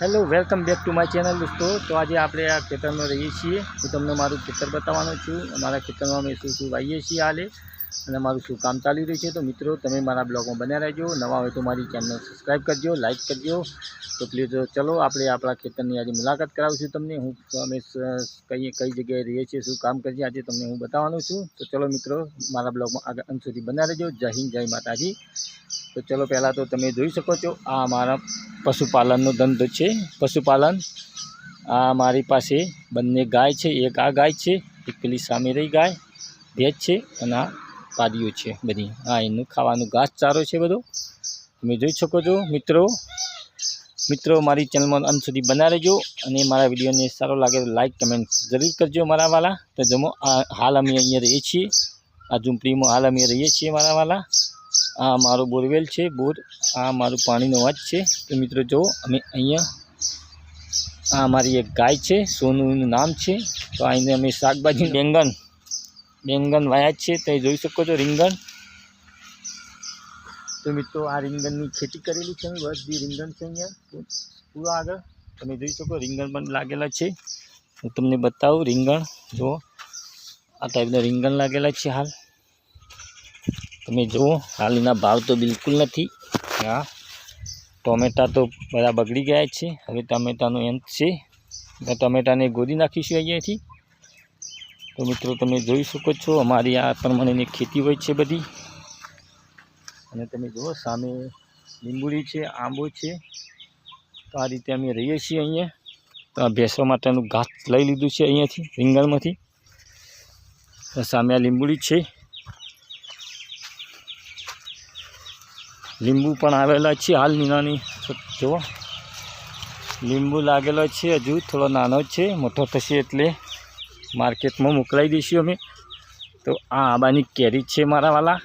Hello welcome back to my channel દોસ્તો. તો આજે આપણે આ ખેતરમાં રહીએ છીએ. હું તમને મારું ખેતર બતાવવાનો છું. અમારા ખેતરમાં અમે શું શું વાવીએ છીએ હાલે અને મારું શું કામ ચાલી રહ્યું છે. તો મિત્રો, તમે મારા બ્લોગમાં બન્યા રહેજો. નવા હોય તો મારી ચેનલ સબસ્ક્રાઈબ કરજો લાઇક કરજો. તો પ્લીઝ ચલો, આપણે આપણા ખેતરની આજે મુલાકાત કરાવીશું તમને. હું અમે કઈ કઈ જગ્યાએ રહીએ છીએ, શું કામ કરીએ આજે તમને હું બતાવવાનો છું. તો ચલો મિત્રો, મારા બ્લોગમાં આગળ અંત સુધી બન્યા રહેજો. જય હિન્દ, જય માતાજી. તો ચલો પહેલાં તો તમે જોઈ શકો છો, આ મારા પશુપાલનનો ધંધો છે. પશુપાલન, આ મારી પાસે બંને ગાય છે, એક આ ગાય છે, એક પેલી સામે રહી ગાય ભેજ છે અને આ પાડીઓ છે બધી. આ એનું ખાવાનું ઘાસ ચારો છે બધો. તમે જોઈ શકો છો, મિત્રો. મિત્રો, મારી ચેનલમાં અંત સુધી બના અને મારા વિડીયોને સારો લાગે તો લાઇક કમેન્ટ જરૂર કરજો મારા વાલા. તો જમો હાલ અમે અહીંયા રહીએ છીએ. આ ઝૂંપડીમાં હાલ અમે રહીએ છીએ મારા વાલા. આ મારો બોરવેલ છે, બોર. આ મારું પાણીનો વાત છે. તો મિત્રો જુઓ, અમે અહીંયા આ મારી એક ગાય છે સોનુનું નામ છે. તો અહીંને અમે શાકભાજી, બેંગન બેંગન વાયા જ છે. તો જોઈ શકો છો, રીંગણ. તો મિત્રો, આ રીંગણની ખેતી કરેલી છે અમે, બધી રીંગણ છે અહીંયા. પૂરા આગળ. તમે જોઈ શકો, રીંગણ પણ લાગેલા છે. હું તમને બતાવું, રીંગણ જો આ ટાઈપના રીંગણ લાગેલા છે હાલ. તમે જુઓ, હાલના ભાવ તો બિલકુલ નથી. હા, ટોમેટા તો બધા બગડી ગયા છે. હવે ટમેટાનો અંત છે. ટમેટાને ગોદી નાખીશું અહીંયાથી. તો મિત્રો, તમે જોઈ શકો છો, અમારી આ પ્રમાણેની ખેતી હોય છે બધી. અને તમે જુઓ, સામે લીંબુડી છે, આંબો છે. તો આ રીતે અમે રહીએ છીએ અહીંયા. તો આ ભેંસવા માટેનું ઘાસ લઈ લીધું છે અહીંયાથી, રીંગણમાંથી. સામે આ લીંબુડી છે. લીંબુ પણ આવેલા છે, હાલ નાની જુઓ લીંબુ લાગેલો છે હજુ, થોડો નાનો છે, મોટો થશે એટલે માર્કેટમાં મોકલાવી દઈશું અમે. તો આ આંબાની કેરી છે મારા વાલા.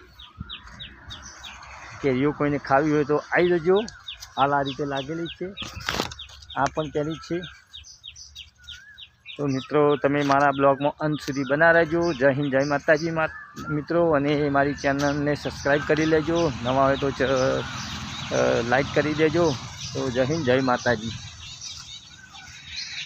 કેરીઓ કોઈને ખાવી હોય તો આવી જજો. હાલ આ રીતે લાગેલી છે. આ પણ કેરી છે. તો મિત્રો, તમે મારા બ્લોગમાં અંત સુધી બના રહેજો. જય હિન્દ, જય માતાજી મિત્રો, અને મારી ચેનલને સબસ્ક્રાઈબ કરી લેજો. નવા હોય તો લાઈક કરી દેજો. તો જય હિન્દ, જય માતાજી.